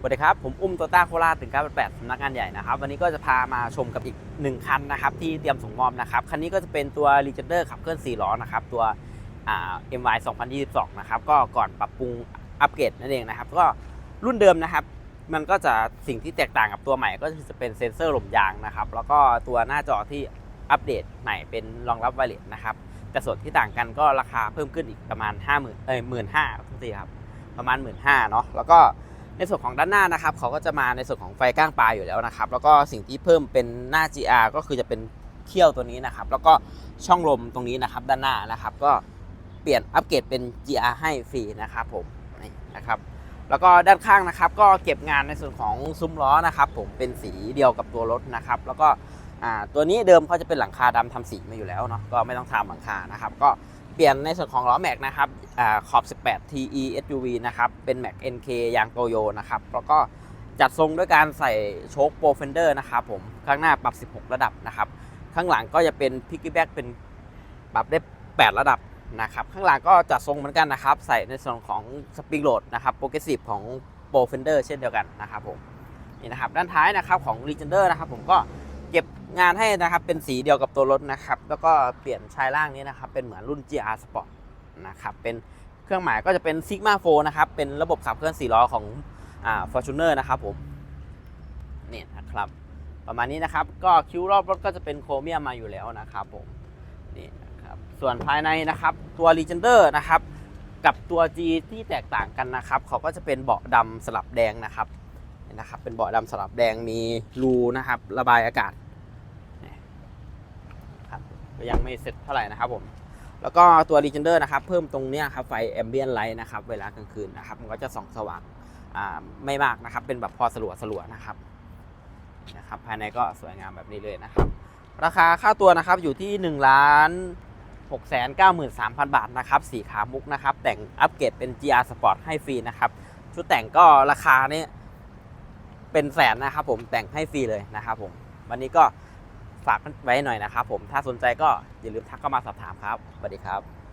สวัสดีครับ ผมอุ้มโตต้าโคราชถึง988สำนักงานใหญ่นะครับ วันนี้ก็จะพามาชมกับอีก 1 คันนะครับ ที่เตรียมส่งมอบนะครับ คันนี้ก็จะเป็นตัว r e g e n d e r ขับเคลื่อน 4 ล้อนะครับ ตัวอ่า MY 2022 นะครับ ก็ก่อนปรับปรุงอัปเกรดนั่นเองนะครับ ก็รุ่นเดิมนะครับ มันก็จะสิ่งที่แตกต่างกับตัวใหม่ก็คือจะเป็นเซ็นเซอร์หลมยางนะครับ แล้วก็ตัวหน้าจอที่อัปเดตใหม่เป็นรองรับไวเลสนะครับแต่ส่วนที่ต่างกันก็ราคาเพิ่มขึ้นอีกประมาณ 5 0,000เอ้ยหมื่นห้าทุกทีครับประมาณ 1 5ื่นเนาะแล้วก็ ในส่วนของด้านหน้านะครับเขาก็จะมาในส่วนของไฟก้างปลาอยู่แล้วนะครับ แล้วก็สิ่งที่เพิ่มเป็นหน้า GR ก็คือจะเป็นเขี้ยวตัวนี้นะครับ แล้วก็ช่องลมตรงนี้นะครับด้านหน้านะครับ ก็เปลี่ยนอัปเกรดเป็น GR ให้ฟรีนะครับผมนี่นะครับแล้วก็ด้านข้างนะครับก็เก็บงานในส่วนของซุ้มล้อนะครับผมเป็นสีเดียวกับตัวรถนะครับ แล้วก็ตัวนี้เดิมเขาจะเป็นหลังคาดำทำสีมาอยู่แล้วเนาะก็ไม่ต้องทำหลังคานะครับ ก็ เปลี่ยนในส่วนของล้อแม็กนะครับอขอบ 18 TE SUV นะครับ เป็นแม็ก NK ยางโตโยนะครับ แล้วก็จัดทรงด้วยการใส่โชคโปรเฟนเดอร์นะครับผม ข้างหน้าปรับ 16 ระดับนะครับ ข้างหลังก็จะเป็นพิกกี้แบ็กเป็นปรับได้ 8 ระดับนะครับ ข้างหลังก็จัดทรงเหมือนกันนะครับ ใส่ในส่วนของสปริงโหลดนะครับ โปรเกรสซีฟของโปรเฟนเดอร์เช่นเดียวกันนะครับผม นี่นะครับ ด้านท้ายนะครับของ r e g e n d e r นะครับผมก็ งานให้นะครับเป็นสีเดียวกับตัวรถนะครับ แล้วก็เปลี่ยนชายล่างนี้นะครับเป็นเหมือนรุ่น GR Sport นะครับเป็นเครื่องหมายก็จะเป็น Sigma 4นะครับ เป็นระบบขับเคลื่อน4ล้อของอ่า Fortuner นะครับผมนี่นะครับ ประมาณนี้นะครับ ก็คิ้วรอบรถก็จะเป็นโครเมียมมาอยู่แล้วนะครับผมนี่นะครับส่วนภายในนะครับตัว r e g e n d e r นะครับกับตัว G ที่แตกต่างกันนะครับเขาก็จะเป็นเบาะดำสลับแดงนะครับนะครับเป็นเบาะดำสลับแดงมีรูนะครับ ระบายอากาศ ยังไม่เสร็จเท่าไหร่นะครับผมแล้วก็ตัว r e g e n d e r นะครับเพิ่มตรงเนี้ยครับไฟ ambient light นะครับเวลากลางคืนนะครับมันก็จะส่องสว่างไม่มากนะครับ เป็นแบบพอสลัวสลัวนะครับนะครับภายในก็สวยงามแบบนี้เลยนะครับ ราคาค่าตัวนะครับอยู่ที่1ล้าน6 9 3 0 0 0บาทนะครับสีขามุกนะครับ แต่งอัปเกรดเป็น GR Sport ให้ฟรีนะครับชุดแต่งก็ราคาเนี่ยเป็นแสนนะครับผมแต่งให้ฟรีเลยนะครับผมวันนี้ก็ ฝากไว้หน่อยนะครับผมถ้าสนใจก็อย่าลืมทักเข้ามาสอบถามครับสวัสดีครับ